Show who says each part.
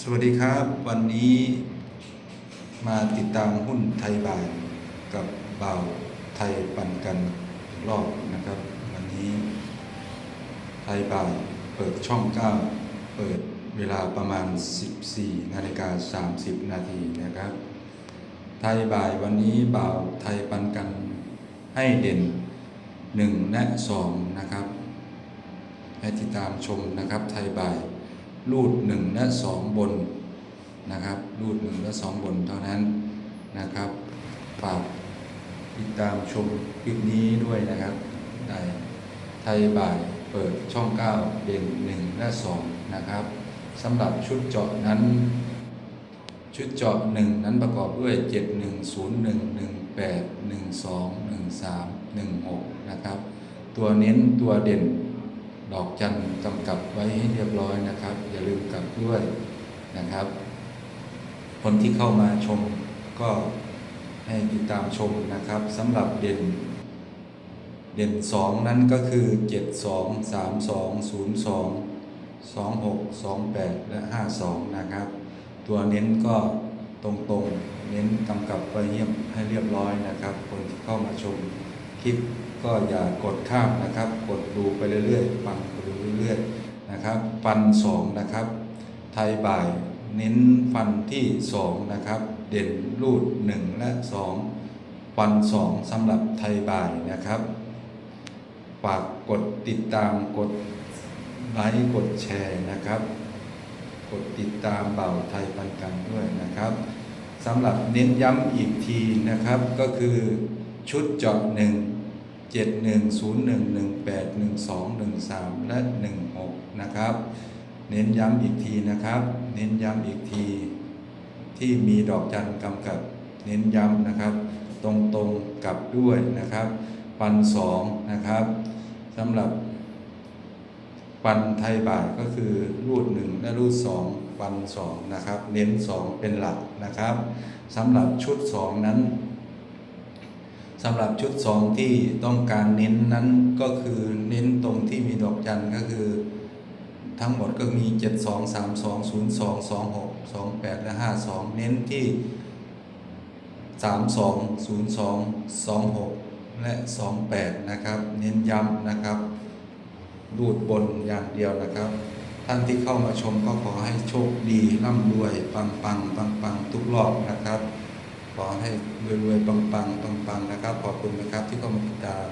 Speaker 1: สวัสดีครับ วันนี้มาติดตามหุ้นไทยบาทกับเบ่าไทยปันกันรอบนะครับ วันนี้ ไทยบาทเปิดช่อง 9 เปิดเวลาประมาณ 14 นาฬิกา 30 นาทีนะครับ ไทยบ่ายวันนี้บ่าวไทยปันกันให้เด่น 1 และ 2 นะครับ ให้ติดตามชมนะครับไทยบ่าย รูด1และ2บนนะครับรูด1และ2บนเท่านั้นนะครับฝากติดตามชมคลิปนี้ด้วยนะครับได้ไทยบ่ายเปิดช่อง9เด่น1และ2นะครับสำหรับชุดเจาะนั้น ชุดเจาะ1นั้นประกอบด้วย 7 1 0 1 1 8 1 2 1 3 1 6นะครับตัวเน้นตัวเด่น ดอกจันกำกับไว้ให้เรียบร้อยนะครับ อย่าลืมกลับด้วยนะครับ คนที่เข้ามาชมก็ให้ติดตามชมนะครับสำหรับเด่น เด่น 2 นั้นก็คือ 7 2 3 2 0 2 2 6 2 8 และ 52 นะครับ ตัวเน้นก็ตรงๆ เน้นกำกับไว้เยี่ยมให้เรียบร้อยนะครับ คนที่เข้ามาชม ลิปก็อย่ากดข้ามนะครับ กดดูไปเรื่อยๆฟังไปเรื่อยๆนะครับฟัน2นะครับ ไทยบ่ายเน้นฟันที่2นะครับ เด่นรูด1และ2ฟัน2สำหรับไทยบ่ายนะครับฝากกดติดตามกดไลค์กดแชร์นะครับ กดติดตามเบ่าไทยปันกันด้วยนะครับสำหรับเน้นย้ำอีกทีนะครับก็คือชุดเจาะ1 7 1 0 1 1 8 1 2 1 3 และ 16 นะครับ เน้นย้ำอีกทีนะครับ เน้นย้ำอีกที ที่มีดอกจันกำกับเน้นย้ำนะครับ ตรงตรงกับด้วยนะครับ ปันสองนะครับสำหรับ ปันไทยบาทก็คือรูดหนึ่งและรูดสองปันสองนะครับ เน้นสองเป็นหลักนะครับสำหรับชุดสองนั้น สำหรับชุดสองที่ต้องการเน้นนั้นก็คือเน้นตรงที่มีดอกจันก็คือ ทั้งหมดก็มี 7 2 3 2 0 2 2 6 2 8 และ 5 2 เน้นที่ 3 2 0 2 2 6 และ 2 8 นะครับ เน้นย้ำนะครับรูดบนอย่างเดียวนะครับ ท่านที่เข้ามาชมก็ขอให้โชคดีร่ำรวย ปังปังปังปังทุกรอบนะครับ ขอให้รวยๆปังๆปังๆนะครับ ขอบคุณนะครับที่เข้ามาติดตาม